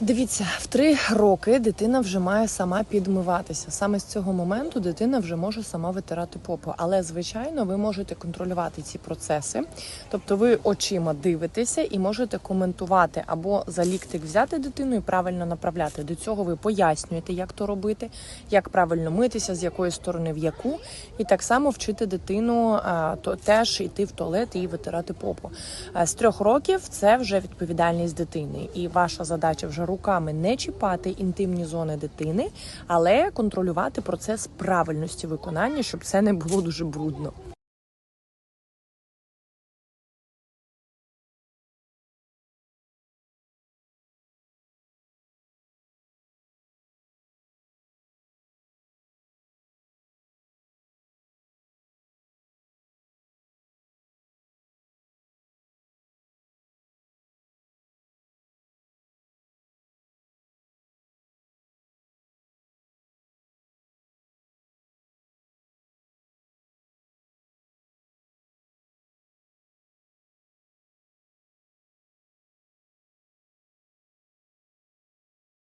Дивіться, в три роки дитина вже має сама підмиватися. Саме з цього моменту дитина вже може сама витирати попу. Але звичайно, ви можете контролювати ці процеси. Тобто, ви очима дивитеся і можете коментувати або за ліктик взяти дитину і правильно направляти. До цього ви пояснюєте, як то робити, як правильно митися, з якої сторони в яку, і так само вчити дитину то теж йти в туалет і витирати попу. З трьох років це вже відповідальність дитини, і ваша задача вже руками не чіпати інтимні зони дитини, але контролювати процес правильності виконання, щоб це не було дуже брудно.